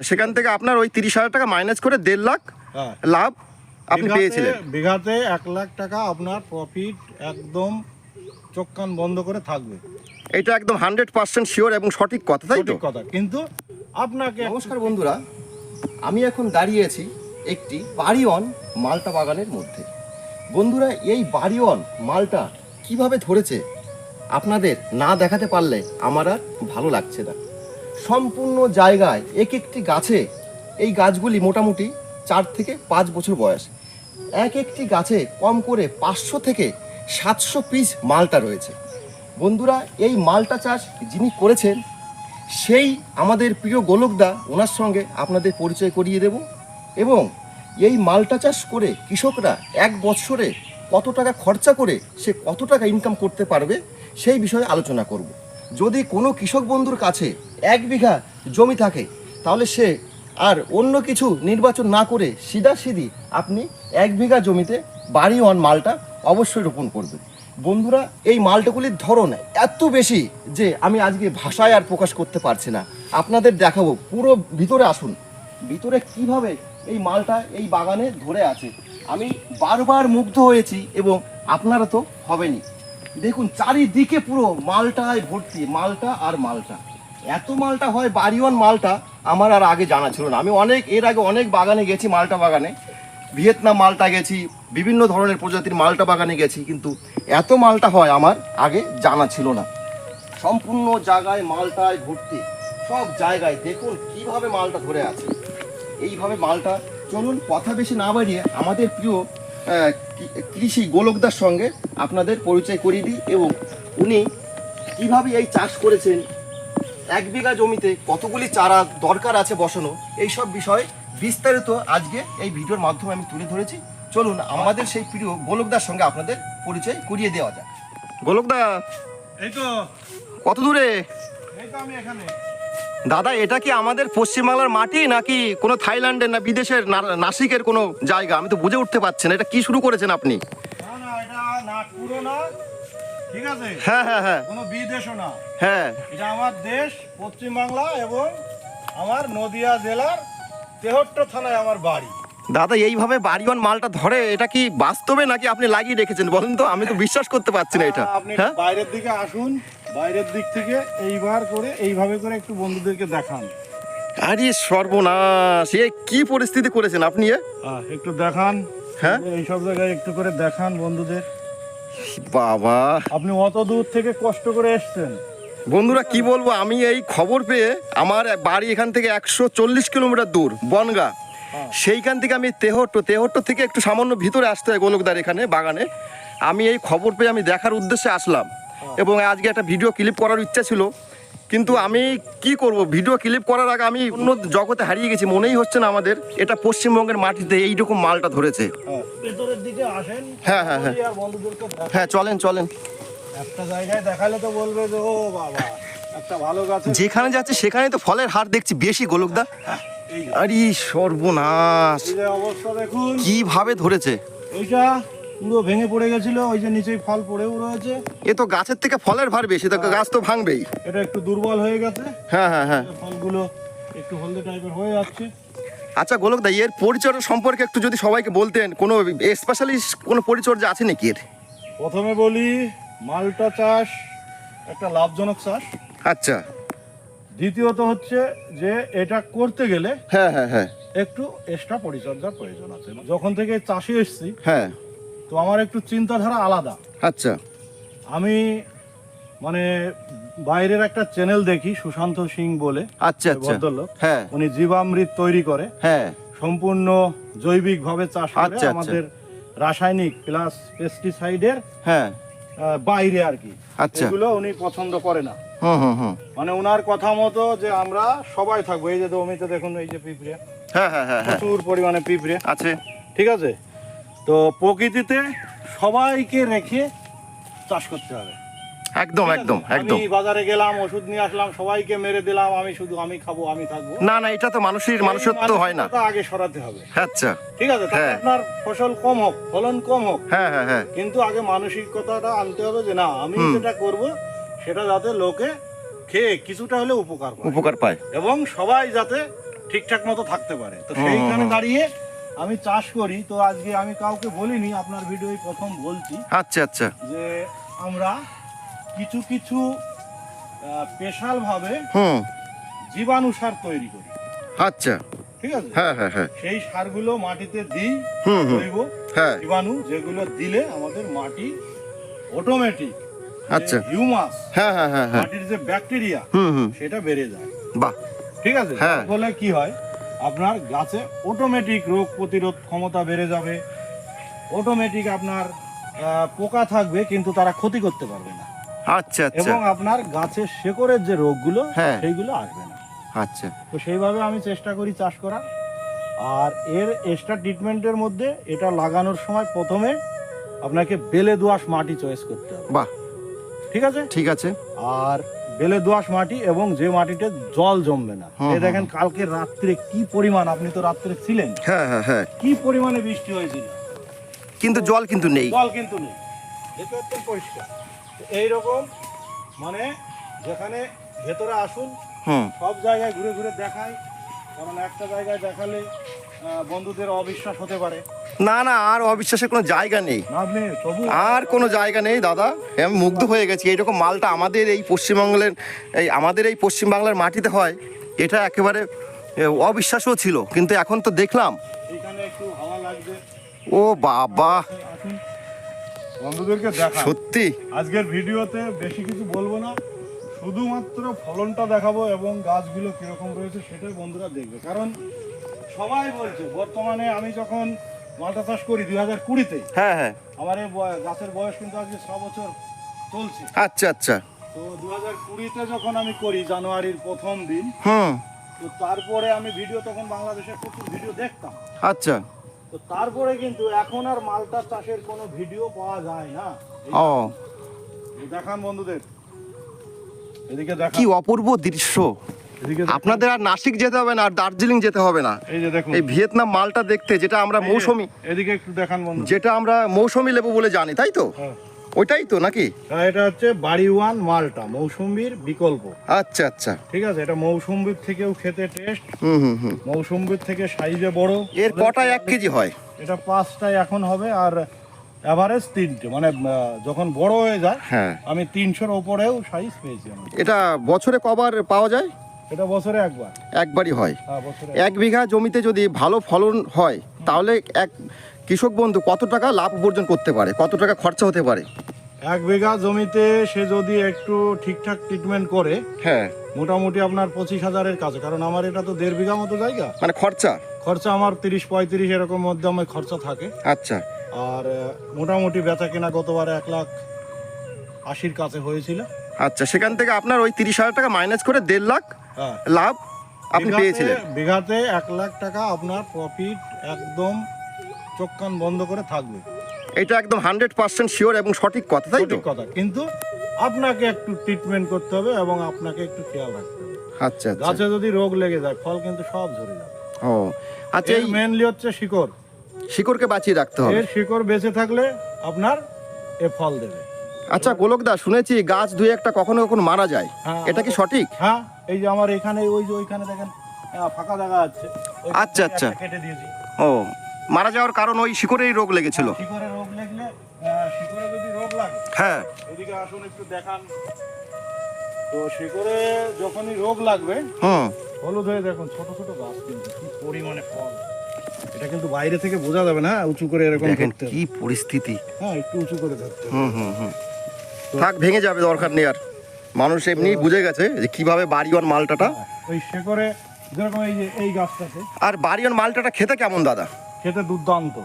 সেখান থেকে আপনার ওই তিরিশ হাজার টাকা মাইনাস করে দেড় লাখ হ্যাঁ। লাভ আপনি পেয়েছিলেন। বিঘাতে এক লাখ টাকা আপনার প্রফিট একদম চোখ কান বন্ধ করে থাকবে। এটা একদম হান্ড্রেড পার্সেন্ট শিওর এবং সঠিক কথা তাই তো? কথা। কিন্তু আপনাকে নমস্কার বন্ধুরা আমি এখন দাঁড়িয়ে আছি একটি বাড়িওয়ান মালটা বাগানের মধ্যে। বন্ধুরা এই বাড়িওয়ান মালটা কীভাবে ধরেছে আপনাদের না দেখাতে পারলে আমার আর ভালো লাগছে না। সম্পূর্ণ জায়গায় এক একটি গাছে এই গাছগুলি মোটামুটি চার থেকে পাঁচ বছর বয়স। এক একটি গাছে কম করে পাঁচশো থেকে সাতশো পিস মালটা রয়েছে। বন্ধুরা, এই মালটা চাষ যিনি করেছেন, সেই আমাদের প্রিয় গোলকদা, ওনার সঙ্গে আপনাদের পরিচয় করিয়ে দেব এবং এই মালটা চাষ করে কৃষকরা এক বছরে কত টাকা খরচা করে সে কত টাকা ইনকাম করতে পারবে, সেই বিষয়ে আলোচনা করব। যদি কোনো কৃষক বন্ধুর কাছে এক বিঘা জমি থাকে, তাহলে সে আর অন্য কিছু নির্বাচন না করে সিধাসিধি আপনি এক বিঘা জমিতে বাড়ি ওয়ান মালটা অবশ্যই রোপণ করবেন। বন্ধুরা, এই মালটাগুলির ধরন এত বেশি যে আমি আজকে ভাষায় আর প্রকাশ করতে পারছি না। আপনাদের দেখাবো, পুরো ভিতরে আসুন। ভিতরে কীভাবে এই মালটা এই বাগানে ধরে আছে। আমি বারবার মুগ্ধ হয়েছি এবং আপনারা তো হবেনি দেখুন, চারিদিকে পুরো মালটায় ভর্তি, মালটা আর মালটা। এত মালটা হয়, বাড়িওয়ান মালটা আমার আর আগে জানা ছিল না। আমি অনেক, এর আগে অনেক বাগানে গেছি মালটা বাগানে। ভিয়েতনাম মালটা গেছি, বিভিন্ন ধরনের প্রজাতির মালটা বাগানে গেছি, কিন্তু এত মালটা হয় আমার আগে জানা ছিল না। সম্পূর্ণ জায়গায় মালটায় ভর্তি, সব জায়গায়। দেখুন কীভাবে মালটা ধরে আছে। এইভাবে মালটা, চলুন কথা বেশি না বাড়িয়ে আমাদের প্রিয় কৃষি গোলকদার সঙ্গে আপনাদের পরিচয় করিয়ে দিই এবং উনি কীভাবে এই চাষ করেছেন এক বিঘা জমিতে কতগুলি চারা দরকার আছে বসানো? এই সব বিষয়ে বিস্তারিত আজকে এই ভিডিওর মাধ্যমে আমি তুলে ধরেছি। চলুন আমাদের সেই প্রিয় গোলকদার সঙ্গে আপনাদের পরিচয় করিয়ে দেওয়া যাক। গোলকদা এই তো। কত দূরে? এই তো আমি এখানে। দাদা এটা কি আমাদের পশ্চিমবাংলার মাটি নাকি কোনো থাইল্যান্ডের না বিদেশের নাসিকের কোনো জায়গা? আমি তো বুঝে উঠতে পারছি না। এটা কি শুরু করেছেন আপনি? না না এটা না ঠিক আছে? হ্যাঁ হ্যাঁ হ্যাঁ। কোনো বিদেশও না। হ্যাঁ। এটা আমার দেশ পশ্চিমবাংলা এবং আমার নদিয়া জেলার তেহট্ট থানায় আমার বাড়ি। দাদা এইভাবে বাড়িওয়ান মালটা ধরে এটা কি বাস্তবে নাকি আপনি লাগিয়ে রেখেছেন? বলেন তো আমি তো বিশ্বাস করতে পারছি না এটা। আপনি হ্যাঁ? বাইরের দিকে আসুন বাইরের দিক থেকে এইবার করে এইভাবে করে একটু বন্ধুদেরকে দেখান। আরে সর্বনাশ এ কি পরিস্থিতি করেছেন আপনি এ? একটু দেখান। হ্যাঁ? এই সব জায়গায় একটু করে দেখান বন্ধুদের। বাবা। আপনি অত দূর থেকে কষ্ট করে এসছেন। বন্ধুরা কি বলব? আমি এই খবর পেয়ে আমার বাড়ি এখান থেকে একশো চল্লিশ কিলোমিটার দূর বনগা। সেইখান থেকে আমি তেহট্ট তেহট্ট থেকে একটু সামান্য ভিতরে আসতে হয় গোলকদার এখানে বাগানে। আমি এই খবর পেয়ে আমি দেখার উদ্দেশ্যে আসলাম। এবং আজকে একটা ভিডিও ক্লিপ করার ইচ্ছা ছিল। কিন্তু আমি কি করব? ভিডিও ক্লিপ করার আগে আমি অন্য জগতে হারিয়ে গেছি মনেই হচ্ছে না আমাদের। এটা পশ্চিমবঙ্গের মাটিতে এইরকম মালটা ধরেছে। হ্যাঁ, হ্যাঁ, হ্যাঁ, হ্যাঁ। হ্যাঁ চলেন চলেন। একটা জায়গায় দেখালে তো বলবে যে ও বাবা একটা ভালো গাছ যেখানে যাচ্ছে সেখানে তো ফলের হার দেখছি বেশি গোলকদা এই আরে সর্বনাশ। অবস্থা দেখুন। কীভাবে ধরেছে? এইটা পুরো ভেঙে পড়ে গেছিল ওই যে নিচেই ফল পড়েও রয়েছে। এ তো গাছের থেকে ফলের ভার বেশি তো গাছ তো ভাঙবেই। এটা একটু দুর্বল হয়ে গেছে। হ্যাঁ হ্যাঁ হ্যাঁ। ফলগুলো একটু হলদে টাইপের হয়ে যাচ্ছে। আচ্ছা গোলক দা এর পরিচর্যা সম্পর্কে একটু যদি সবাইকে বলতেন কোনো স্পেশালিস্ট কোনো পরিচর্যা আছে নাকি এর? প্রথমে বলি মালটা চাষ একটা লাভজনক চাষ। আচ্ছা। দ্বিতীয়ত হচ্ছে যে এটা করতে গেলে হ্যাঁ হ্যাঁ হ্যাঁ। একটু এক্সট্রা পরিচর্যার প্রয়োজন আছে। যখন থেকে চাষে এসেছি হ্যাঁ। তো আমার একটু চিন্তাধারা আলাদা। আচ্ছা। আমি মানে বাইরের একটা চ্যানেল দেখি সুশান্ত সিং বলে আচ্ছা আচ্ছা। ভদ্রলোক। হ্যাঁ। উনি জীবামৃত তৈরি করে। হ্যাঁ। সম্পূর্ণ জৈবিক ভাবে চাষ করে আচ্ছা, আচ্ছা। আমাদের রাসায়নিক প্লাস পেস্টিসাইডের হ্যাঁ। বাইরে আর কি। আচ্ছা। এগুলো উনি পছন্দ করে না। মানে ওনার কথা মতো যে আমরা সবাই থাকব। এই যে জমিতে দেখুন এই যে পিঁপড়ে। হ্যাঁ হ্যাঁ হ্যাঁ হ্যাঁ। প্রচুর পরিমাণে পিঁপড়ে। আছে। ঠিক আছে? তো প্রকৃতিতে সবাইকে রেখে চাষ করতে হবে। একদম একদম একদম। বাজারে গেলাম ওষুধ নিয়ে আসলাম সবাইকে মেরে দিলাম আমি শুধু আমি খাব আমি থাকব। না না এটা তো মানুষের তো হয় না। আগে সরাতে হবে। আচ্ছা। ঠিক আছে হ্যাঁ। আপনার ফসল কম হোক ফলন কম হোক। হ্যাঁ হ্যাঁ হ্যাঁ। কিন্তু আগে মানসিকতাটা আনতে হবে যে না আমি যেটা করব সেটা যাতে লোকে খেয়ে কিছুটা হলে উপকার পায়। উপকার পায়। এবং সবাই যাতে ঠিকঠাক মতো থাকতে পারে। তো সেইখানে দাঁড়িয়ে আমি চাষ করি তো আজকে আমি কাউকে বলিনি আপনার ভিডিওই প্রথম বলছি। আচ্ছা আচ্ছা। যে আমরা কিছু কিছু স্পেশাল ভাবে হুম। জীবাণু সার তৈরি করি। আচ্ছা। ঠিক আছে? হ্যাঁ হ্যাঁ হ্যাঁ। সেই সারগুলো মাটিতে দিই জৈব হ্যাঁ। জীবাণু যেগুলো দিলে আমাদের মাটি অটোমেটিক আচ্ছা। হিউমাস হ্যাঁ হ্যাঁ হ্যাঁ হ্যাঁ। মাটির যে ব্যাকটেরিয়া হুম হুম। সেটা বেড়ে যায়। বাহ। ঠিক আছে? হ্যাঁ। ফলে কি হয়? আপনার গাছে অটোমেটিক রোগ প্রতিরোধ ক্ষমতা বেড়ে যাবে। অটোমেটিক আপনার পোকা থাকবে কিন্তু তারা ক্ষতি করতে পারবে না। আচ্ছা আচ্ছা। এবং আপনার গাছের শেকড়ের যে রোগগুলো হ্যাঁ। সেইগুলো আসবে না। আচ্ছা। তো সেইভাবে আমি চেষ্টা করি চাষ করার। আর এর এক্সট্রা ট্রিটমেন্টের মধ্যে এটা লাগানোর সময় প্রথমে আপনাকে বেলে দোআঁশ মাটি চয়েস করতে হবে। বাহ। ঠিক আছে? ঠিক আছে। আর বেলে দোআঁশ মাটি এবং যে মাটিতে জল জমবে না। এই দেখেন কালকে রাত্রে কি পরিমাণ আপনি তো রাত্রে ছিলেন। হ্যাঁ হ্যাঁ হ্যাঁ। কি পরিমাণে বৃষ্টি হয়েছিল? কিন্তু জল কিন্তু নেই। জল কিন্তু নেই। এটা একদম পরিষ্কার। এইরকম মানে যেখানে ভেতরে আসুন সব জায়গায় ঘুরে ঘুরে দেখায় কারণ একটা জায়গায় দেখালে বন্ধুদের অবিশ্বাস হতে পারে। না না আর অবিশ্বাসের কোনো জায়গা নেই। আর কোনো জায়গা নেই দাদা। আমি মুগ্ধ হয়ে গেছি। এইরকম মালটা আমাদের এই পশ্চিমবঙ্গের এই আমাদের এই পশ্চিমবাংলার মাটিতে হয় এটা একেবারে অবিশ্বাসও ছিল। কিন্তু এখন তো দেখলাম। ও বাবা। বন্ধুদেরকে দেখা সত্যি? আজকের ভিডিওতে বেশি কিছু বলব না। শুধুমাত্র ফলনটা দেখাবো এবং গাছগুলো কীরকম রয়েছে সেটাই বন্ধুরা দেখবে। কারণ সবাই বলছে বর্তমানে আমি যখন মালটা চাষ করি দুই হাজার কুড়িতে হ্যাঁ হ্যাঁ। আমার এই গাছের বয়স কিন্তু আজকে ছ বছর চলছে। আচ্ছা আচ্ছা। তো দু হাজার কুড়িতে যখন আমি করি জানুয়ারির প্রথম দিন হুম। তো তারপরে আমি ভিডিও তখন বাংলাদেশের প্রচুর ভিডিও দেখতাম। আচ্ছা। তো তারপরে কিন্তু এখন আর মালটা চাষের কোনো ভিডিও পাওয়া যায় না। ও। দেখান বন্ধুদের। এদিকে কি অপূর্ব দৃশ্য। আপনাদের আর নাসিক যেতে হবে না আর দার্জিলিং যেতে হবে না। এই যে দেখুন। এই ভিয়েতনাম মালটা দেখতে যেটা আমরা মৌসুমি এদিকে একটু দেখান বন্ধু। যেটা আমরা মৌসুমি লেবু বলে জানি তাই তো? হ্যাঁ। ওইটাই তো নাকি? এটা হচ্ছে বাড়ি ওয়ান মালটা মৌসুম্বির বিকল্প। আচ্ছা আচ্ছা। ঠিক আছে এটা মৌসুম্বির থেকেও খেতে টেস্ট হুম হুম হুম। মৌসুম্বির থেকে সাইজে বড়। এর কটায় এক কেজি হয়? এটা পাঁচটায় এখন হবে আর এভারেজ তিনটে। মানে যখন বড় হয়ে যায় হ্যাঁ। আমি তিনশোর ওপরেও সাইজ পেয়েছি এটা বছরে কবার পাওয়া যায়? এটা বছরে একবার? একবারই হয়। হ্যাঁ এক বিঘা জমিতে যদি ভালো ফলন হয় তাহলে এক কৃষক বন্ধু কত টাকা লাভ উপার্জন করতে পারে? কত টাকা খরচা হতে পারে? এক বিঘা জমিতে সে যদি একটু ঠিকঠাক ট্রিটমেন্ট করে হ্যাঁ। মোটামুটি আপনার পঁচিশ হাজারের কাছে কারণ আমার এটা তো দেড় বিঘা মতো জায়গা। মানে খরচা? খরচা আমার তিরিশ পঁয়ত্রিশ এরকম মধ্যে আমার খরচা থাকে। আচ্ছা। আর মোটামুটি বেচা কেনা গতবার এক লাখ আশির কাছে হয়েছিল। আচ্ছা সেখান থেকে আপনার ওই তিরিশ হাজার টাকা মাইনাস করে দেড় লাখ লাভ আপনি পেয়েছিলেন। বিঘাতে এক লাখ টাকা আপনার প্রফিট একদম চোখ কান বন্ধ করে থাকবে। এটা একদম হান্ড্রেড পার্সেন্ট শিওর এবং সঠিক কথা তাই তো? কথা। কিন্তু আপনাকে একটু ট্রিটমেন্ট করতে হবে এবং আপনাকে একটু খেয়াল রাখতে হবে। আচ্ছা আচ্ছা। গাছে যদি রোগ লেগে যায় ফল কিন্তু সব ঝরে যাবে। ও আচ্ছা এই মেনলি হচ্ছে শিকড়। শিকড়কে বাঁচিয়ে রাখতে হবে। এর শিকড় বেঁচে থাকলে আপনার এ ফল দেবে। আচ্ছা গোলকদা শুনেছি গাছ দুই একটা কখনো কখনো মারা যায়। হ্যাঁ, এটা কি সঠিক? হ্যাঁ। এই যে আমার এখানে ওই যে ওইখানে দেখেন ফাঁকা জায়গা আছে। আচ্ছা, আচ্ছা। কেটে দিয়েছি। ও মারা যাওয়ার কারণ ওই শিকড়েই রোগ লেগেছিল? শিকড়ে রোগ লাগলে শিকড়ে যদি রোগ লাগে হ্যাঁ। এদিকে আসুন একটু দেখান। তো শিকড়ে যখনই রোগ লাগবে হুম। হলুদ হয়ে দেখুন ছোট ছোট গাছ কিন্তু কি পরিমাণে ফল। এটা কিন্তু বাইরে থেকে বোঝা যাবে না উঁচু করে এরকম ধরতে কি পরিস্থিতি। হ্যাঁ একটু উঁচু করে ধরতে হুম হুম হুম। থাক ভেঙে যাবে দরকার নেই আর। মানুষ এমনি বুঝে গেছে যে কীভাবে বাড়িওয়ান মালটাটা হ্যাঁ, ওই যেরকম এই যে এই গাছটাতে। আর বাড়িওয়ান মালটাটা খেতে কেমন দাদা? খেতে দুর্দান্ত।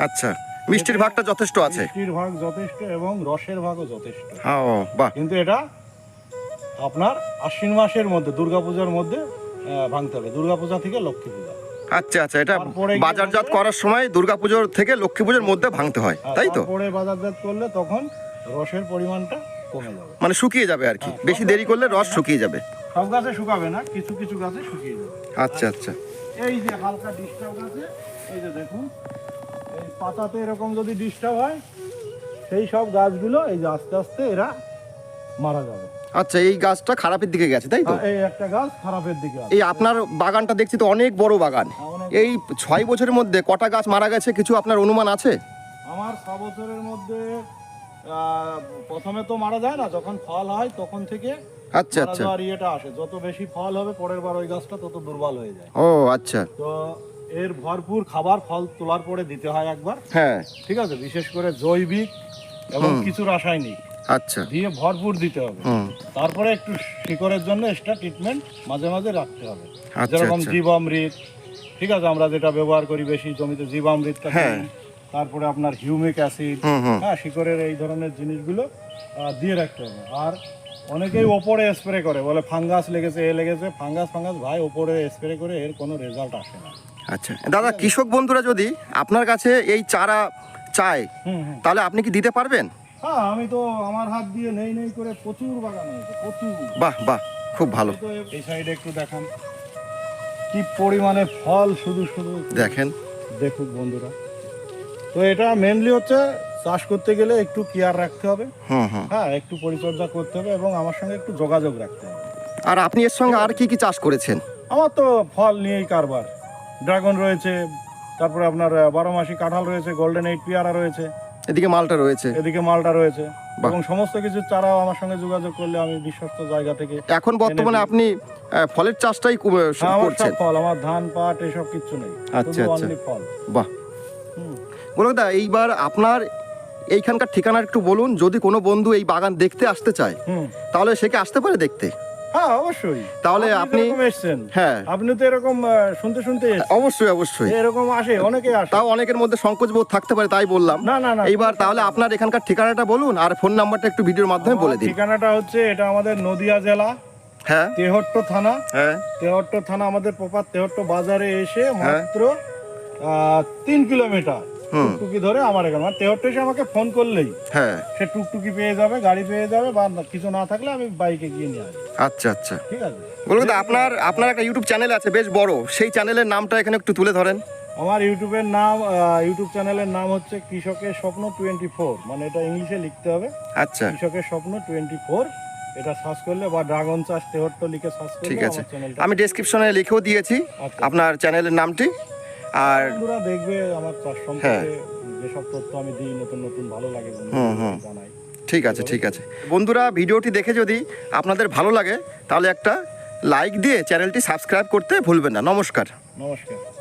আচ্ছা মিষ্টির ভাগটা যথেষ্ট আছে। মিষ্টির ভাগ যথেষ্ট এবং রসের ভাগও যথেষ্ট। হ্যাঁ ও, বাহ। কিন্তু এটা আপনার আশ্বিন মাসের মধ্যে দুর্গাপূজার মধ্যে ভাঙতে হবে। দুর্গাপূজা থেকে লক্ষ্মী পূজা। আচ্ছা আচ্ছা এটা বাজারজাত করার সময় দুর্গাপুজোর থেকে লক্ষ্মী পুজোর মধ্যে ভাঙতে হয় তাই তো? তারপরে বাজারজাত করলে তখন রসের পরিমাণটা মানে শুকিয়ে যাবে আর কি। হ্যাঁ, বেশি দেরি করলে রস শুকিয়ে যাবে। সব গাছে শুকাবে না কিছু কিছু গাছে শুকিয়ে যাবে। আচ্ছা আচ্ছা। এই যে হালকা ডিস্টার্ব আছে এই যে দেখুন এই পাতাতে এরকম যদি ডিস্টার্ব হয় সেই সব গাছগুলো এই যে আস্তে আস্তে এরা মারা যাবে। আচ্ছা এই গাছটা খারাপের দিকে গেছে তাই তো? এই একটা গাছ খারাপের দিকে আছে। এই আপনার বাগানটা দেখছি তো অনেক বড় বাগান। এই ছয় বছরের মধ্যে কটা গাছ মারা গেছে কিছু আপনার অনুমান আছে? আমার ছ বছরের মধ্যে প্রথমে তো মারা যায় না যখন ফল হয় তখন থেকে আচ্ছা আচ্ছা। যাওয়ার ইয়েটা আসে। যত বেশি ফল হবে পরের বার ওই গাছটা তত দুর্বল হয়ে যায়। ও আচ্ছা। তো এর ভরপুর খাবার ফল তোলার পরে দিতে হয় একবার। হ্যাঁ। ঠিক আছে? বিশেষ করে জৈবিক এবং কিছু রাসায়নিক। আচ্ছা। দিয়ে ভরপুর দিতে হবে। তারপরে একটু শিকড়ের জন্য এক্সট্রা ট্রিটমেন্ট মাঝে মাঝে রাখতে হবে। আচ্ছা, যেরকম আচ্ছা। জীবামৃত ঠিক আছে? আমরা যেটা ব্যবহার করি বেশি জমিতে জীবামৃতটা হ্যাঁ। তারপরে আপনার হিউমিক অ্যাসিড হ্যাঁ শিকড়ের এই ধরনের জিনিসগুলো দিয়ে রাখতে হবে। আর অনেকেই ওপরে স্প্রে করে বলে ফাঙ্গাস লেগেছে এ লেগেছে ফাঙ্গাস ফাঙ্গাস ভাই ওপরে স্প্রে করে এর কোনো রেজাল্ট আসে না। আচ্ছা। দাদা কৃষক বন্ধুরা যদি আপনার কাছে এই চারা চায় তাহলে আপনি কি দিতে পারবেন? হ্যাঁ আমি তো আমার হাত দিয়ে নেই নেই করে প্রচুর বাগান হয়েছে প্রচুর। বাহ বাহ খুব ভালো। এই এই সাইডে একটু দেখান। কি পরিমাণে ফল শুধু শুধু দেখেন। দেখুক বন্ধুরা। তো এটা মেনলি হচ্ছে চাষ করতে গেলে একটু কেয়ার রাখতে হবে। হ্যাঁ একটু পরিচর্যা করতে হবে এবং আমার সঙ্গে একটু যোগাযোগ রাখতে হবে। আর আপনি এর সঙ্গে আর কি কি চাষ করেছেন? আমার তো ফল নিয়েই কারবার। ড্রাগন রয়েছে তারপরে আপনার বারো মাসি কাঁঠাল রয়েছে গোল্ডেন এইট পেয়ারা রয়েছে। এদিকে মালটা রয়েছে। এদিকে মালটা রয়েছে। এবং সমস্ত কিছু চারাও আমার সঙ্গে যোগাযোগ করলে আমি বিশ্বস্ত জায়গা থেকে এখন বর্তমানে আপনি ফলের চাষটাই হ্যাঁ, করছেন? ফল আমার ধান পাট এসব কিছু নেই। আচ্ছা, আচ্ছা। ফল। বাহ। হুম। বলুন দা এইবার আপনার এইখানকার ঠিকানা একটু বলুন যদি কোনো বন্ধু এই বাগান দেখতে আসতে চায় তাহলে সে কি আসতে পারে দেখতে? হ্যাঁ অবশ্যই। তাহলে আপনি- হ্যাঁ। আপনি তো এরকম শুনতে শুনতে অবশ্যই অবশ্যই। এরকম আসে অনেকে আসে। তাও অনেকের মধ্যে সংকোচ বোধ থাকতে পারে তাই বললাম। না না না। এইবার তাহলে আপনার এখানকার ঠিকানাটা বলুন আর ফোন নাম্বারটা একটু ভিডিওর মাধ্যমে বলে দিন। ঠিকানাটা হচ্ছে এটা আমাদের নদিয়া জেলা হ্যাঁ। তেহট্ট থানা। হ্যাঁ। তেহট্ট থানা আমাদের প্রপার তেহট্ট বাজারে এসে হ্যাঁ। মাত্র তিন কিলোমিটার। টুকটুকি ধরে আমার এখানে। মানে তেহট্ট এসে আমাকে ফোন করলেই। হ্যাঁ। সে টুকটুকি পেয়ে যাবে গাড়ি পেয়ে যাবে বা কিছু না থাকলে আমি বাইকে গিয়ে নিয়ে আসব। আচ্ছা আচ্ছা। ঠিক আছে? বলুন আপনার আপনার একটা ইউটিউব চ্যানেল আছে বেশ বড়। সেই চ্যানেলের নামটা এখানে একটু তুলে ধরেন। আমার ইউটিউবের নাম ইউটিউব চ্যানেলের নাম হচ্ছে কৃষকের স্বপ্ন টোয়েন্টি ফোর মানে এটা ইংলিশে লিখতে হবে। আচ্ছা। কৃষকের স্বপ্ন টোয়েন্টি ফোর এটা সার্চ করলে বা ড্রাগন চাষ তেহট্ট লিখে সার্চ করলে ঠিক আছে। আমি ডেসক্রিপশনে লিখেও দিয়েছি আচ্ছা। আপনার চ্যানেলের নামটি। আর বন্ধুরা দেখবে আমার চাষ হ্যাঁ। সম্পর্কে যেসব তথ্য আমি দিই নতুন নতুন ভালো লাগে। জানাই। ঠিক আছে ঠিক আছে। বন্ধুরা ভিডিওটি দেখে যদি আপনাদের ভালো লাগে তাহলে একটা লাইক দিয়ে চ্যানেলটি সাবস্ক্রাইব করতে ভুলবেন না। নমস্কার। নমস্কার।